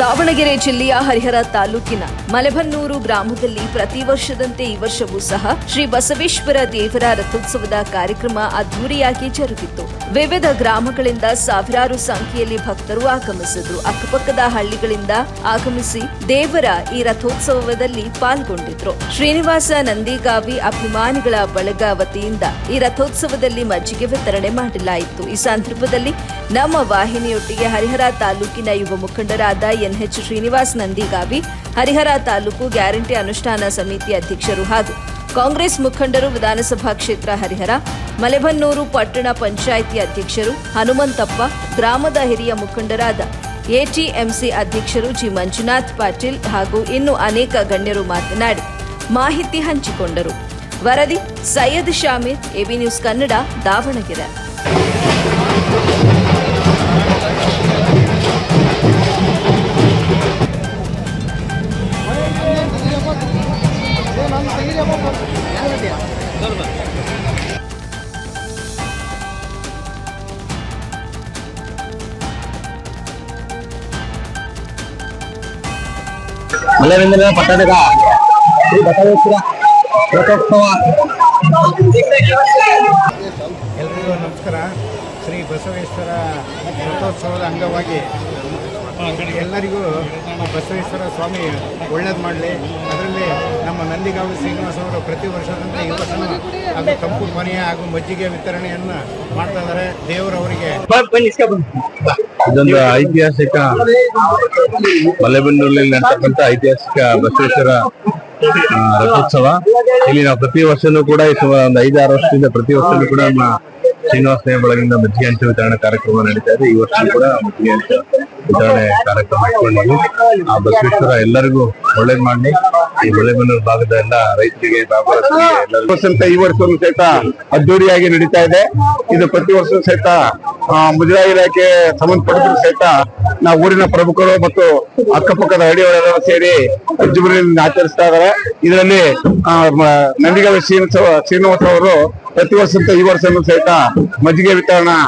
ದಾವಣಗೆರೆ ಜಿಲ್ಲೆಯ ಹರಿಹರ ತಾಲೂಕಿನ ಮಲೆಬನ್ನೂರು ಗ್ರಾಮದಲ್ಲಿ ಪ್ರತಿ ವರ್ಷದಂತೆ ಈ ವರ್ಷವೂ ಸಹ ಶ್ರೀ ಬಸವೇಶ್ವರ ದೇವರ ರಥೋತ್ಸವದ ಕಾರ್ಯಕ್ರಮ ಅದ್ದೂರಿಯಾಗಿ ಜರುಗಿತು. ವಿವಿಧ ಗ್ರಾಮಗಳಿಂದ ಸಾವಿರಾರು ಸಂಖ್ಯೆಯಲ್ಲಿ ಭಕ್ತರು ಆಗಮಿಸಿದ್ರು. ಅಕ್ಕಪಕ್ಕದ ಹಳ್ಳಿಗಳಿಂದ ಆಗಮಿಸಿ ದೇವರ ಈ ರಥೋತ್ಸವದಲ್ಲಿ ಪಾಲ್ಗೊಂಡಿದ್ರು. ಶ್ರೀನಿವಾಸ ನಂದಿಗಾವಿ ಅಭಿಮಾನಿಗಳ ಬಳಗ ವತಿಯಿಂದ ಈ ರಥೋತ್ಸವದಲ್ಲಿ ಮಜ್ಜಿಗೆ ವಿತರಣೆ ಮಾಡಲಾಯಿತು. ಈ ಸಂದರ್ಭದಲ್ಲಿ ನಮ್ಮ ವಾಹಿನಿಯೊಟ್ಟಿಗೆ ಹರಿಹರ ತಾಲೂಕಿನ ಯುವ ಮುಖಂಡರಾದ ಎನ್ಎಚ್ ಶ್ರೀನಿವಾಸ್ ನಂದಿಗಾವಿ, ಹರಿಹರ ತಾಲೂಕು ಗ್ಯಾರಂಟಿ ಅನುಷ್ಠಾನ ಸಮಿತಿ ಅಧ್ಯಕ್ಷರು ಹಾಗೂ ಕಾಂಗ್ರೆಸ್ ಮುಖಂಡರು ವಿಧಾನಸಭಾ ಕ್ಷೇತ್ರ ಹರಿಹರ, ಮಲೆಬನ್ನೂರು ಪಟ್ಟಣ ಪಂಚಾಯಿತಿ ಅಧ್ಯಕ್ಷರು ಹನುಮಂತಪ್ಪ, ಗ್ರಾಮದ ಹಿರಿಯ ಮುಖಂಡರಾದ ಎಟಿಎಂಸಿ ಅಧ್ಯಕ್ಷರು ಜಿ ಮಂಜುನಾಥ್ ಪಾಟೀಲ್ ಹಾಗೂ ಇನ್ನು ಅನೇಕ ಗಣ್ಯರು ಮಾತನಾಡಿ ಮಾಹಿತಿ ಹಂಚಿಕೊಂಡರು. ವರದಿ ಸೈಯದ್ ಶಾಮೀರ್, ಎಬಿ ನ್ಯೂಸ್ ಕನ್ನಡ, ದಾವಣಗೆರೆ. ಮಲೆರಂಜನ ಪಟ್ಟಣದ ಶ್ರೀ ಬಸವೇಶ್ವರ ರಥೋತ್ಸವ. ಎಲ್ರಿಗೂ ನಮಸ್ಕಾರ. ಶ್ರೀ ಬಸವೇಶ್ವರ ರಥೋತ್ಸವದ ಅಂಗವಾಗಿ ಎಲ್ಲರಿಗೂ ಬಸವೇಶ್ವರ ಸ್ವಾಮಿ ಒಳ್ಳೇದು ಮಾಡಲಿ. ಅದರಲ್ಲಿ ನಮ್ಮ ನಂದಿಗಾವಿ ಶ್ರೀನಿವಾಸ ಅವರು ಪ್ರತಿ ವರ್ಷದಂತೆ ಈ ವರ್ಷನೂ ಅದು ತಂಪು ಪಾನೀಯ ಹಾಗೂ ಮಜ್ಜಿಗೆ ವಿತರಣೆಯನ್ನು ಮಾಡ್ತಾ ಇದ್ದಾರೆ. ದೇವರವರಿಗೆ ಇದೊಂದು ಐತಿಹಾಸಿಕ ಮಲೆಬೆನ್ನೂರಲ್ಲಿ ನಡ್ತಕ್ಕಂಥ ಐತಿಹಾಸಿಕ ಬಸವೇಶ್ವರ ರಥೋತ್ಸವ ಇಲ್ಲಿ ನಾವು ಪ್ರತಿ ವರ್ಷನೂ ಕೂಡ ಒಂದು ಐದಾರು ವರ್ಷದಿಂದ ಪ್ರತಿ ವರ್ಷನೂ ಕೂಡ ನಮ್ಮ ಶ್ರೀನಿವಾಸ ಬಳಗಿಂದ ಮಜ್ಜಿಗೆ ಹಂಚು ವಿತರಣೆ ಕಾರ್ಯಕ್ರಮ ನಡೀತಾ ಇದೆ. ಈ ವರ್ಷ ಕೂಡ ಮಜ್ಜಿಗೆ ಹಂಚು ವಿತರಣೆ ಕಾರ್ಯಕ್ರಮ ಇಟ್ಕೊಂಡಿದ್ವಿ ಆ ಬಸವೇಶ್ವರ ಎಲ್ಲರಿಗೂ ಒಳ್ಳೇದ್ ಮಾಡಿ ಈ ಮಲೆಬೆನ್ನೂರು ಭಾಗದ ಎಲ್ಲ ರೈತರಿಗೆ, ವ್ಯಾಪಾರಸ್ಥರಿಗೆ ಈ ವರ್ಷವೂ ಸಹಿತ ಅದ್ದೂರಿಯಾಗಿ ನಡೀತಾ ಇದೆ. ಇದು ಪ್ರತಿ ವರ್ಷ ಸಹಿತ ಮುಜರಾಯಿ ಇಲಾಖೆ ಸಂಬಂಧಪಟ್ಟ ಸಹಿತ ನಾವು ಊರಿನ ಪ್ರಮುಖರು ಮತ್ತು ಅಕ್ಕಪಕ್ಕದ ಹಳ್ಳಿಯವರೆಲ್ಲ ಸೇರಿ ಅಜ್ಜುಬರಿಯಿಂದ ಆಚರಿಸ್ತಾ ಇದ್ದಾರೆ. ಇದರಲ್ಲಿ ನಂದಿಗಾವಿ ಶ್ರೀನಿವಾಸ ಶ್ರೀನಿವಾಸ ಅವರು ಪ್ರತಿ ವರ್ಷದಿಂದ ಈ ವರ್ಷನೂ ಸಹಿತ ಮಜ್ಜಿಗೆ ವಿತರಣಾ